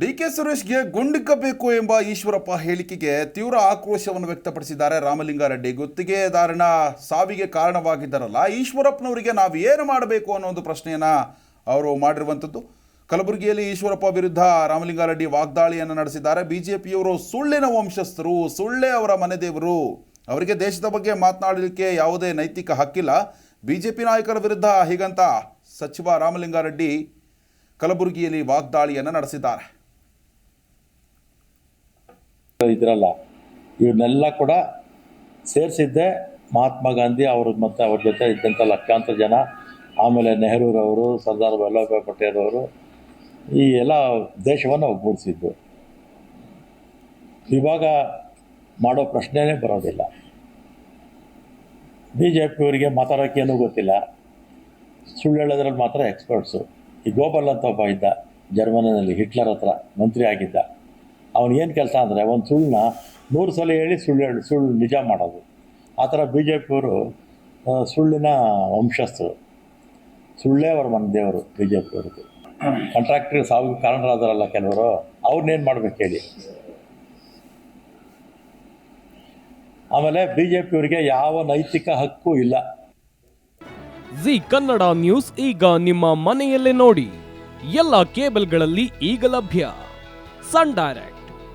D K ಸುರೇಶ್ಗೆ ಗುಂಡಿಕ್ಕಬೇಕು ಎಂಬ ಈಶ್ವರಪ್ಪ ಹೇಳಿಕೆಗೆ ತೀವ್ರ ಆಕ್ರೋಶವನ್ನು ವ್ಯಕ್ತಪಡಿಸಿದ್ದಾರೆ ರಾಮಲಿಂಗಾರೆಡ್ಡಿ. ಗುತ್ತಿಗೆದಾರನ ಸಾವಿಗೆ ಕಾರಣವಾಗಿದ್ದಾರಲ್ಲ, ಈಶ್ವರಪ್ಪನವರಿಗೆ ನಾವು ಏನು ಮಾಡಬೇಕು ಅನ್ನೋ ಒಂದು ಪ್ರಶ್ನೆಯನ್ನು ಅವರು ಮಾಡಿರುವಂಥದ್ದು. ಕಲಬುರಗಿಯಲ್ಲಿ ಈಶ್ವರಪ್ಪ ವಿರುದ್ಧ ರಾಮಲಿಂಗಾರೆಡ್ಡಿ ವಾಗ್ದಾಳಿಯನ್ನು ನಡೆಸಿದ್ದಾರೆ. ಬಿ ಜೆ ಪಿಯವರು ಸುಳ್ಳಿನ ವಂಶಸ್ಥರು, ಸುಳ್ಳೆ ಅವರ ಮನೆದೇವರು ಅವರಿಗೆ ದೇಶದ ಬಗ್ಗೆ ಮಾತನಾಡಲಿಕ್ಕೆ ಯಾವುದೇ ನೈತಿಕ ಹಕ್ಕಿಲ್ಲ. ಬಿ ಜೆ ಪಿ ನಾಯಕರ ವಿರುದ್ಧ ಹೀಗಂತ ಸಚಿವ ರಾಮಲಿಂಗಾರೆಡ್ಡಿ ಕಲಬುರಗಿಯಲ್ಲಿ ವಾಗ್ದಾಳಿಯನ್ನು ನಡೆಸಿದ್ದಾರೆ. ಇದ್ರಲ್ಲ ಇವನ್ನೆಲ್ಲ ಕೂಡ ಸೇರಿಸಿದ್ದೆ. ಮಹಾತ್ಮ ಗಾಂಧಿ ಅವರು ಮತ್ತು ಅವ್ರ ಜೊತೆ ಇದ್ದಂಥ ಲಕ್ಷಾಂತರ ಜನ, ಆಮೇಲೆ ನೆಹರೂರವರು ಸರ್ದಾರ್ ವಲ್ಲಭಾಯಿ ಪಟೇಲ್ ಅವರು, ಈ ಎಲ್ಲ ದೇಶವನ್ನು ಒಗ್ಗೂಡಿಸಿದ್ದು. ಇವಾಗ ಮಾಡೋ ಪ್ರಶ್ನೆನೇ ಬರೋದಿಲ್ಲ. ಬಿ ಜೆ ಪಿಯವರಿಗೆ ಮಾತಾಡೋಕ್ಕೇನೂ ಗೊತ್ತಿಲ್ಲ. ಸುಳ್ಳು ಹೇಳೋದ್ರಲ್ಲಿ ಮಾತ್ರ ಎಕ್ಸ್ಪರ್ಟ್ಸು ಈ ಗೋಪಾಲ್ ಅಂತ ಒಬ್ಬ ಇದ್ದ ಜರ್ಮನಿನಲ್ಲಿ ಹಿಟ್ಲರ್ ಹತ್ರ ಮಂತ್ರಿ ಆಗಿದ್ದ. ಏನು ಕೆಲಸ ಅಂದರೆ ಒಂದು ಸುಳ್ಳನ್ನ ನೂರು ಸಲ ಹೇಳಿ ಸುಳ್ಳು ಹೇಳಿ, ಸುಳ್ಳು ನಿಜ ಮಾಡೋದು. ಆ ಥರ ಬಿ ಜೆ ಪಿಯವರು ಸುಳ್ಳಿನ ವಂಶಸ್ಥರು. ಸುಳ್ಳೇ ಅವ್ರ ಮನ ದೇವರು ಬಿ ಜೆ ಪಿಯವ್ರದ್ದು ಕಾಂಟ್ರಾಕ್ಟ್ರಿಗೆ ಸಾವಿಗೆ ಕಾರಣರಾದರಲ್ಲ ಕೆಲವರು ಅವ್ರನ್ನೇನು ಮಾಡ್ಬೇಕು ಹೇಳಿ? ಆಮೇಲೆ ಬಿ ಜೆ ಪಿಯವರಿಗೆ ಯಾವ ನೈತಿಕ ಹಕ್ಕು ಇಲ್ಲ. ಜಿ ಕನ್ನಡ ನ್ಯೂಸ್ ಈಗ ನಿಮ್ಮ ಮನೆಯಲ್ಲೇ ನೋಡಿ. ಎಲ್ಲ ಕೇಬಲ್ಗಳಲ್ಲಿ ಈಗ ಲಭ್ಯ. Sun Direct.